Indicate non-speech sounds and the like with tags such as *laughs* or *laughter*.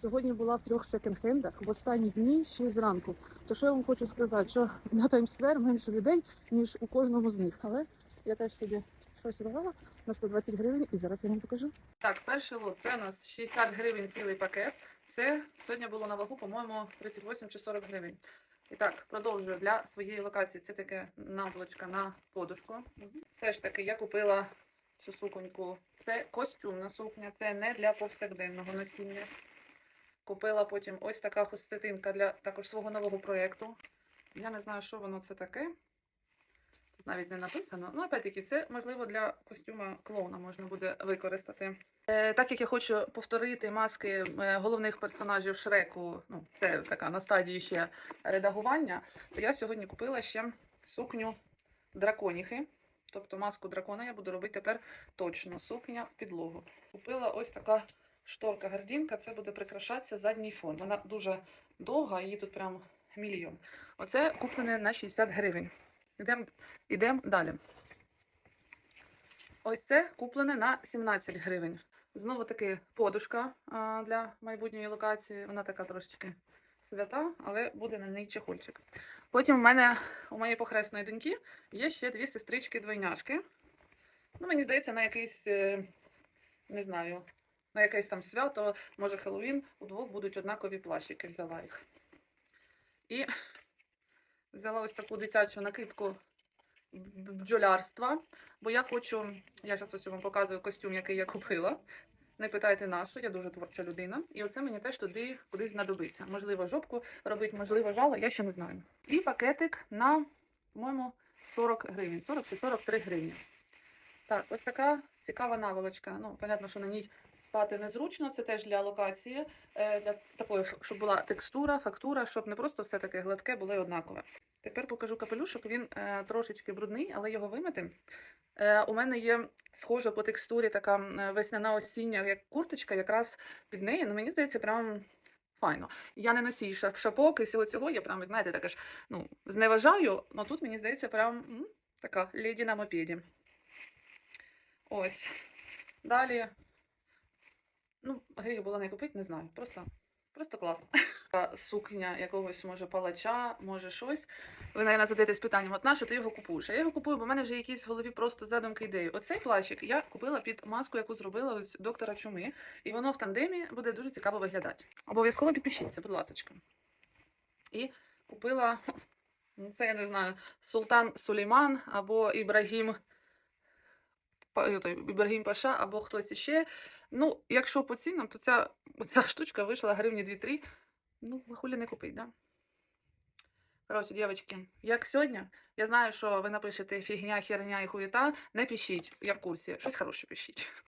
Сьогодні була в трьох секонд-хендах в останні дні ще й зранку. То що я вам хочу сказати, що на Таймсквер менше людей, ніж у кожному з них. Але я теж собі щось робила на 120 гривень і зараз я вам покажу. Так, перший лот це у нас 60 гривень цілий пакет. Це сьогодні було на вагу, по-моєму, 38 чи 40 гривень. І так, продовжую для своєї локації. Це таке наволочка на подушку. Все ж таки, я купила цю суконьку. Це костюмна сукня, це не для повсякденного носіння. Купила потім ось така хустинка для також свого нового проєкту. Я не знаю, що воно це таке. Тут навіть не написано. Ну, опять-таки, це можливо для костюма клоуна можна буде використати. Е, так як я хочу повторити маски е, головних персонажів Шреку, ну, це така на стадії ще редагування, то я сьогодні купила ще сукню драконіхи. Тобто маску дракона я буду робити тепер точно сукня в підлогу. Купила ось така шторка гардінка, це буде прикрашатися задній фон. Вона дуже довга, її тут прям мільйон. Оце куплене на 60 гривень. Ідемо ідем далі. Ось це куплене на 17 гривень. Знову таки подушка а, для майбутньої локації. Вона така трошечки свята, але буде на неї чехольчик. Потім у мене у моєї похресної доньки є ще дві сестрички-двойняшки. Ну, мені здається, на якийсь, е, не знаю, на якесь там свято, може Хеллоуін, удвох будуть однакові плащики. Взяла їх. І взяла ось таку дитячу накидку бджолярства, бо я хочу, я зараз ось вам показую костюм, який я купила. Не питайте на що, я дуже творча людина. І оце мені теж туди кудись знадобиться. Можливо, жопку робити, можливо, жало, я ще не знаю. І пакетик на, по-моєму, 40 гривень, 40 чи 43 гривні. Так, ось така цікава наволочка. Ну, понятно, що на ній спати незручно, це теж для локації, е, для такої, щоб- була текстура, фактура, щоб не просто все таке гладке було і однакове. Тепер покажу капелюшок. Він е, трошечки брудний, але його вимити. Е, у мене є схожа по текстурі така весняна осіння, як курточка, якраз під неї. Ну, мені здається, прям файно. Я не носій ша- шапок і всього цього. Я прям, знаєте, таке ж ну, зневажаю, але тут мені здається, прям така леді на мопеді. Ось. Далі. Ну, гріх було не купити, не знаю. Просто, просто клас. *laughs* Сукня якогось, може, палача, може щось. Ви, навіть, задаєтесь питанням, от на що ти його купуєш? А я його купую, бо в мене вже якісь в голові просто задумки ідеї. Оцей плащик я купила під маску, яку зробила ось доктора Чуми, і воно в тандемі буде дуже цікаво виглядати. Обов'язково підпишіться, будь ласка. І купила, *laughs* ну, це я не знаю, Султан Сулейман або Ібрагім, Ібрагім Паша, або хтось іще. Ну, якщо по цінам, то ця, *laughs* ця штучка вийшла гривні 2-3. Ну, ви не купить, да? Коротше, дівчатки, як сьогодні, я знаю, що ви напишете фігня, херня і хуєта, не пишіть, я в курсі. Щось хороше пишіть.